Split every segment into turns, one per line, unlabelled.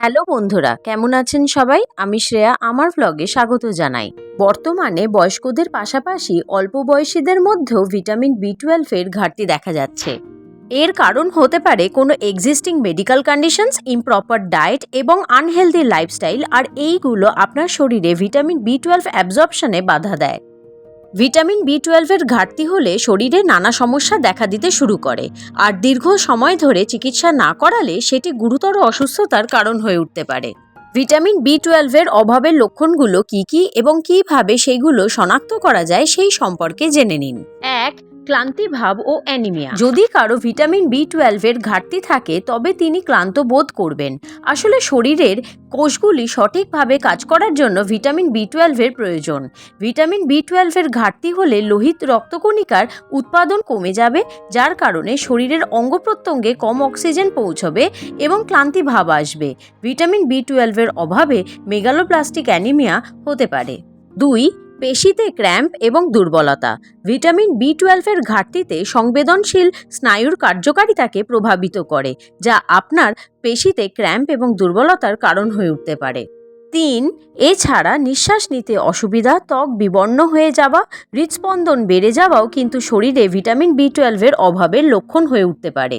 Hello বন্ধুরা, কেমন আছেন সবাই? আমি শ্রেয়া, আমার ভ্লগে স্বাগত জানাই। বর্তমানে বয়স্কদের পাশাপাশি অল্প বয়সীদের মধ্যেও ভিটামিন বি টুয়েলভের ঘাটতি দেখা যাচ্ছে। এর কারণ হতে পারে কোনো existing medical conditions improper diet এবং আনহেলদি লাইফস্টাইল আর এইগুলো আপনার শরীরে ভিটামিন বি টুয়েলভ অ্যাবজর্পশনে বাধা দেয়। ভিটামিন বি টুয়েলভের ঘাটতি হলে শরীরে নানা সমস্যা দেখা দিতে শুরু করে। আর দীর্ঘ সময় ধরে চিকিৎসা না করালে সেটি গুরুতর অসুস্থতার কারণ হয়ে উঠতে পারে। ভিটামিন বি টুয়েলভের অভাবের লক্ষণগুলো কি কি এবং কীভাবে সেইগুলো শনাক্ত করা যায় সেই সম্পর্কে জেনে নিন। এক ক্লান্তি ভাব ও অ্যানিমিয়া। যদি কারও ভিটামিন বি টুয়েলভের ঘাটতি থাকে, তবে তিনি ক্লান্ত বোধ করবেন। আসলে শরীরের কোষগুলি সঠিকভাবে কাজ করার জন্য ভিটামিন বি টুয়েলভের প্রয়োজন। ভিটামিন বি টুয়েলভের ঘাটতি হলে লোহিত রক্তকণিকার উৎপাদন কমে যাবে, যার কারণে শরীরের অঙ্গ প্রত্যঙ্গে কম অক্সিজেন পৌঁছবে এবং ক্লান্তি ভাব আসবে। ভিটামিন বি টুয়েলভের অভাবে মেগালোপ্লাস্টিক অ্যানিমিয়া হতে পারে। দুই পেশিতে ক্র্যাম্প এবং দুর্বলতা। ভিটামিন বি টুয়েলভের ঘাটতিতে সংবেদনশীল স্নায়ুর কার্যকারিতাকে প্রভাবিত করে, যা আপনার পেশিতে ক্র্যাম্প এবং দুর্বলতার কারণ হয়ে উঠতে পারে। তিন, এছাড়া নিঃশ্বাস নিতে অসুবিধা, ত্বক বিবর্ণ হয়ে যাওয়া, হৃদস্পন্দন বেড়ে যাওয়াও কিন্তু শরীরে ভিটামিন বি টুয়েলভের অভাবের লক্ষণ হয়ে উঠতে পারে।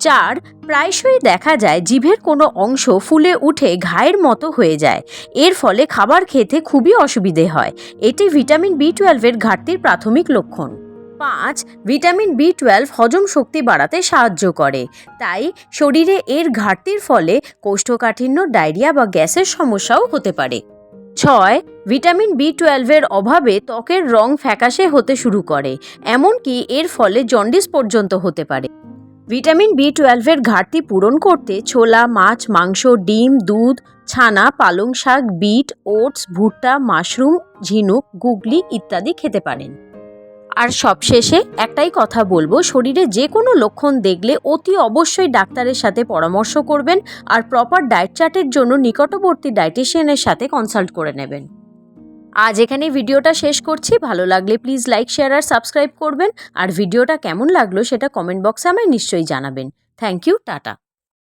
চার প্রায়শই দেখা যায় জিভের কোনো অংশ ফুলে উঠে ঘায়ের মতো হয়ে যায়। এর ফলে খাবার খেতে খুবই অসুবিধে হয়। এটি ভিটামিন বি টুয়েলভের ঘাটতির প্রাথমিক লক্ষণ। পাঁচ ভিটামিন বি টুয়েলভ হজম শক্তি বাড়াতে সাহায্য করে। তাই শরীরে এর ঘাটতির ফলে কোষ্ঠকাঠিন্য, ডায়রিয়া বা গ্যাসের সমস্যাও হতে পারে। ছয় ভিটামিন বি টুয়েলভের অভাবে ত্বকের রং ফ্যাকাশে হতে শুরু করে, এমনকি এর ফলে জন্ডিস পর্যন্ত হতে পারে। ভিটামিন বি টুয়েলভের ঘাটতি পূরণ করতে ছোলা, মাছ, মাংস, ডিম, দুধ, ছানা, পালং শাক, বিট, ওটস, ভুট্টা, মাশরুম, ঝিনুক, গুগলি ইত্যাদি খেতে পারেন। আর সবশেষে একটাই কথা বলব, শরীরে যে কোনো লক্ষণ দেখলে অতি অবশ্যই ডাক্তারের সাথে পরামর্শ করবেন আর প্রপার ডায়েট চার্টের জন্য নিকটবর্তী ডায়েটিশিয়ানের সাথে কনসাল্ট করে নেবেন। আজ এখানে ভিডিওটা শেষ করছি। ভালো লাগলে প্লিজ লাইক শেয়ার আর সাবস্ক্রাইব করবেন। আর ভিডিওটা কেমন লাগল সেটা কমেন্ট বক্সে আমায় নিশ্চয়ই জানাবেন। Thank you tata.